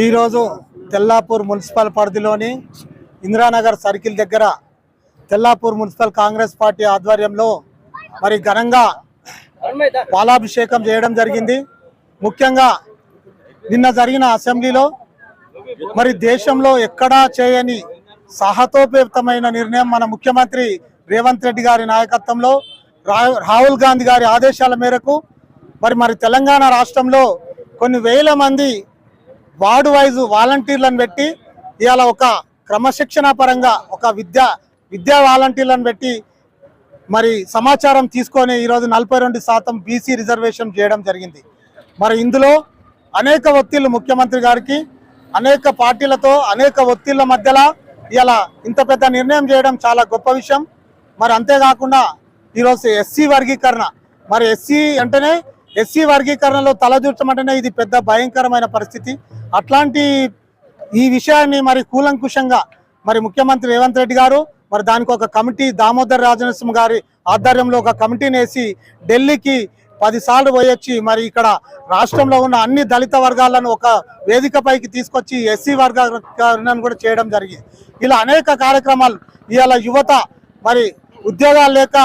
ఈరోజు తెల్లాపూర్ మున్సిపల్ పరిధిలోని ఇందిరానగర్ సర్కిల్ దగ్గర తెల్లాపూర్ మున్సిపల్ కాంగ్రెస్ పార్టీ ఆధ్వర్యంలో మరి ఘనంగా పాలాభిషేకం చేయడం జరిగింది. ముఖ్యంగా నిన్న జరిగిన అసెంబ్లీలో మరి దేశంలో ఎక్కడా చేయని సాహతోపేతమైన నిర్ణయం మన ముఖ్యమంత్రి రేవంత్ రెడ్డి గారి నాయకత్వంలో రా- రాహుల్ గాంధీ గారి ఆదేశాల మేరకు మరి మరి తెలంగాణ రాష్ట్రంలో కొన్ని వేల మంది వార్డు వైజ్ వాలంటీర్లను పెట్టి ఇవాళ ఒక క్రమశిక్షణ పరంగా ఒక విద్యా విద్యా వాలంటీర్లను పెట్టి మరి సమాచారం తీసుకొని ఈరోజు నలభై రెండు శాతం బీసీ రిజర్వేషన్ చేయడం జరిగింది. మరి ఇందులో అనేక ఒత్తిళ్ళు ముఖ్యమంత్రి గారికి అనేక పార్టీలతో అనేక ఒత్తిళ్ళ మధ్యలో ఇలా ఇంత పెద్ద నిర్ణయం చేయడం చాలా గొప్ప విషయం. మరి అంతేకాకుండా ఈరోజు ఎస్సీ వర్గీకరణ. మరి ఎస్సీ అంటేనే ఎస్సీ వర్గీకరణలో తలదూర్చమంటేనే ఇది పెద్ద భయంకరమైన పరిస్థితి. అట్లాంటి ఈ విషయాన్ని మరి కూలంకుషంగా మరి ముఖ్యమంత్రి రేవంత్ రెడ్డి గారు మరి దానికి ఒక కమిటీ దామోదర్ రాజనరసింహ గారి ఆధ్వర్యంలో ఒక కమిటీని వేసి ఢిల్లీకి పదిసార్లు పోయొచ్చి మరి ఇక్కడ రాష్ట్రంలో ఉన్న అన్ని దళిత వర్గాలను ఒక వేదికపైకి తీసుకొచ్చి ఎస్సీ వర్గాలను కూడా చేయడం జరిగింది. ఇలా అనేక కార్యక్రమాలు ఇవాళ యువత మరి ఉద్యోగాలు లేక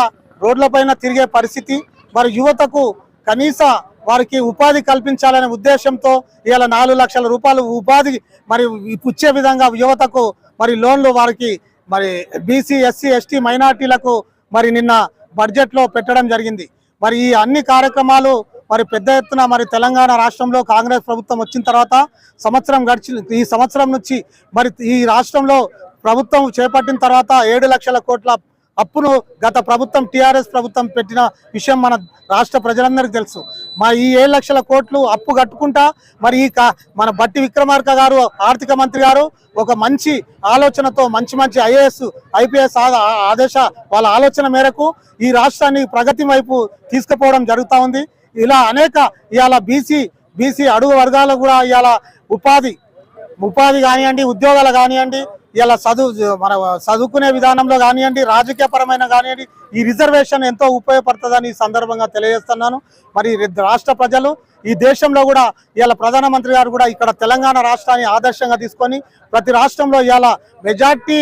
రోడ్లపైన తిరిగే పరిస్థితి మరి యువతకు కనీస వారికి ఉపాధి కల్పించాలనే ఉద్దేశంతో ఇవాళ నాలుగు లక్షల రూపాయలు ఉపాధి మరి ఇచ్చే విధంగా యువతకు మరి లోన్లు వారికి మరి బీసీ ఎస్సీ ఎస్టీ మైనార్టీలకు మరి నిన్న బడ్జెట్లో పెట్టడం జరిగింది. మరి ఈ అన్ని కార్యక్రమాలు మరి పెద్ద ఎత్తున మరి తెలంగాణ రాష్ట్రంలో కాంగ్రెస్ ప్రభుత్వం వచ్చిన తర్వాత సంవత్సరం గడిచి ఈ సంవత్సరం నుంచి మరి ఈ రాష్ట్రంలో ప్రభుత్వం చేపట్టిన తర్వాత ఏడు లక్షల కోట్ల అప్పును గత ప్రభుత్వం టీఆర్ఎస్ ప్రభుత్వం పెట్టిన విషయం మన రాష్ట్ర ప్రజలందరికీ తెలుసు. మా ఈ ఏడు లక్షల కోట్లు అప్పు కట్టుకుంటా మరి ఈ మన బట్టి విక్రమార్క గారు ఆర్థిక మంత్రి గారు ఒక మంచి ఆలోచనతో మంచి మంచి ఐఏఎస్ ఐపీఎస్ ఆదేశ వాళ్ళ ఆలోచన మేరకు ఈ రాష్ట్రాన్ని ప్రగతి వైపు తీసుకుపోవడం జరుగుతూ ఉంది. ఇలా అనేక ఇవాళ బీసీ బీసీ అడుగు వర్గాలు కూడా ఇవాళ ఉపాధి ఉపాధి కానివ్వండి ఉద్యోగాలు కానివ్వండి ఇలా చదువు మన చదువుకునే విధానంలో కానివ్వండి రాజకీయ పరమైన కానివ్వండి ఈ రిజర్వేషన్ ఎంతో ఉపయోగపడుతుందని ఈ సందర్భంగా తెలియజేస్తున్నాను. మరి రాష్ట్ర ప్రజలు ఈ దేశంలో కూడా ఇవాళ ప్రధానమంత్రి గారు కూడా ఇక్కడ తెలంగాణ రాష్ట్రాన్ని ఆదర్శంగా తీసుకొని ప్రతి రాష్ట్రంలో ఇవాళ మెజార్టీ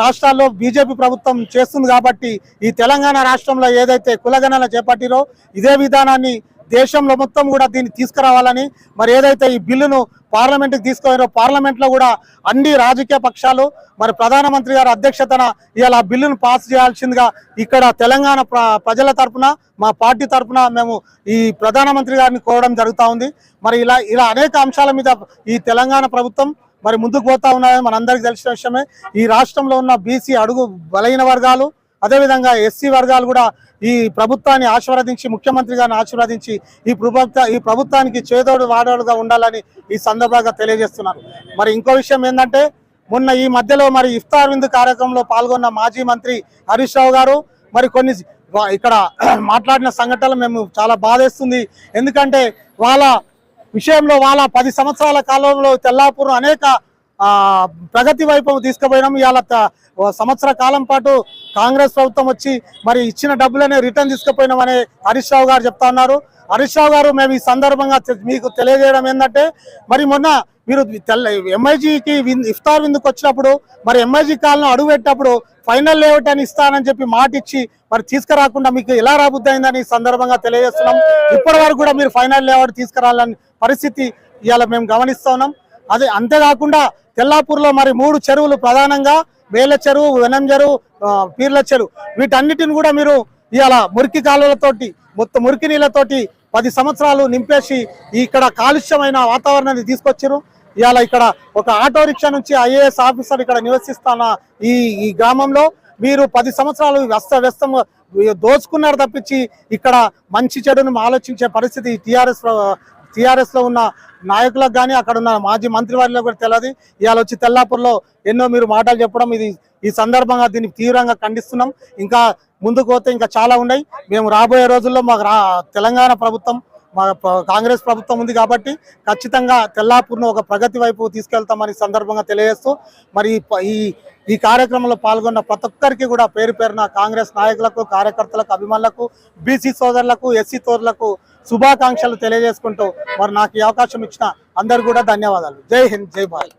రాష్ట్రాల్లో బీజేపీ ప్రభుత్వం చేస్తుంది కాబట్టి ఈ తెలంగాణ రాష్ట్రంలో ఏదైతే కులగణన చేపట్టిరో ఇదే విధానాన్ని దేశంలో మొత్తం కూడా దీన్ని తీసుకురావాలని మరి ఏదైతే ఈ బిల్లును పార్లమెంట్కి తీసుకుపోయారో పార్లమెంట్లో కూడా అన్ని రాజకీయ పక్షాలు మరి ప్రధానమంత్రి గారి అధ్యక్షతన ఇలా బిల్లును పాస్ చేయాల్సిందిగా ఇక్కడ తెలంగాణ ప్ర- ప్రజల తరపున మా పార్టీ తరఫున మేము ఈ ప్రధానమంత్రి గారిని కోరడం జరుగుతూ ఉంది. మరి ఇలా ఇలా అనేక అంశాల మీద ఈ తెలంగాణ ప్రభుత్వం మరి ముందుకు పోతా ఉన్నాయని మనందరికీ తెలిసిన విషయమే. ఈ రాష్ట్రంలో ఉన్న బీసీ అడుగు బలహీన వర్గాలు అదేవిధంగా ఎస్సీ వర్గాలు కూడా ఈ ప్రభుత్వాన్ని ఆశీర్వదించి ముఖ్యమంత్రి గారిని ఆశీర్వదించి ఈ ప్రభుత్వ ఈ ప్రభుత్వానికి చేదోడు వాడోడుగా ఉండాలని ఈ సందర్భంగా తెలియజేస్తున్నారు. మరి ఇంకో విషయం ఏంటంటే మొన్న ఈ మధ్యలో మరి ఇఫ్తార్ విందు కార్యక్రమంలో పాల్గొన్న మాజీ మంత్రి హరీష్ రావు గారు మరి కొన్ని ఇక్కడ మాట్లాడిన సంఘటనలు మేము చాలా బాధేస్తుంది. ఎందుకంటే వాళ్ళ విషయంలో వాళ్ళ పది సంవత్సరాల కాలంలో తెల్లాపూర్ అనేక ప్రగతి వైపు తీసుకుపోయినాం. ఇవాళ సంవత్సర కాలం పాటు కాంగ్రెస్ ప్రభుత్వం వచ్చి మరి ఇచ్చిన డబ్బులనే రిటర్న్ తీసుకుపోయినామని హరీష్ రావు గారు చెప్తా ఉన్నారు. హరీష్ రావు గారు మేము ఈ సందర్భంగా మీకు తెలియజేయడం ఏంటంటే మరి మొన్న మీరు తెల్ల ఎంఐజీకి ఇఫ్తార్ విందుకు వచ్చినప్పుడు మరి ఎంఐజీ కాలను అడుగు పెట్టినప్పుడు ఫైనల్ లేఅవుట్ అని ఇస్తానని చెప్పి మాట ఇచ్చి మరి తీసుకురాకుండా మీకు ఎలా రాబుద్దయిందని సందర్భంగా తెలియజేస్తున్నాం. ఇప్పటి వరకు కూడా మీరు ఫైనల్ లేఅవుట్ తీసుకురాలని పరిస్థితి ఇవాళ మేము గమనిస్తున్నాం అదే అంతేకాకుండా తెల్లాపూర్లో మరి మూడు చెరువులు ప్రధానంగా వేల చెరువు వెనం చెరువు పీర్ల చెరువు. వీటన్నిటిని కూడా మీరు ఇవాళ మురికి కాలువలతోటి మొత్తం మురికి నీళ్ళతోటి పది సంవత్సరాలు నింపేసి ఇక్కడ కాలుష్యమైన వాతావరణాన్ని తీసుకొచ్చారు ఇవాళ ఇక్కడ ఒక ఆటో రిక్షా నుంచి ఐఏఎస్ ఆఫీసర్ ఇక్కడ నివసిస్తున్న ఈ ఈ గ్రామంలో మీరు పది సంవత్సరాలు వ్యస్త వ్యస్తం దోచుకున్నారు తప్పించి ఇక్కడ మంచి చెడును ఆలోచించే పరిస్థితి టిఆర్ఎస్ టీఆర్ఎస్లో ఉన్న నాయకులకు కానీ అక్కడ ఉన్న మాజీ మంత్రి వారిలో కూడా తెలియదు ఇవాళ వచ్చి తెల్లాపూర్లో ఎన్నో మీరు మాటలు చెప్పడం ఇది ఈ సందర్భంగా దీన్ని తీవ్రంగా ఖండిస్తున్నాం. ఇంకా ముందుకు పోతే ఇంకా చాలా ఉన్నాయి. మేము రాబోయే రోజుల్లో మాకు రా తెలంగాణ ప్రభుత్వం కాంగ్రెస్ ప్రభుత్వం ఉంది కాబట్టి ఖచ్చితంగా తెల్లాపూర్ను ఒక ప్రగతి వైపు తీసుకెళ్తామని సందర్భంగా తెలియజేస్తూ మరి ఈ ప- ఈ ఈ కార్యక్రమంలో పాల్గొన్న ప్రతి ఒక్కరికి కూడా పేరు పేరున కాంగ్రెస్ నాయకులకు కార్యకర్తలకు అభిమానులకు బీసీ సోదరులకు ఎస్సీ సోదరులకు శుభాకాంక్షలు తెలియజేసుకుంటూ మరి నాకు ఈ అవకాశం ఇచ్చిన అందరు కూడా ధన్యవాదాలు. జై హింద్ జై భారత్.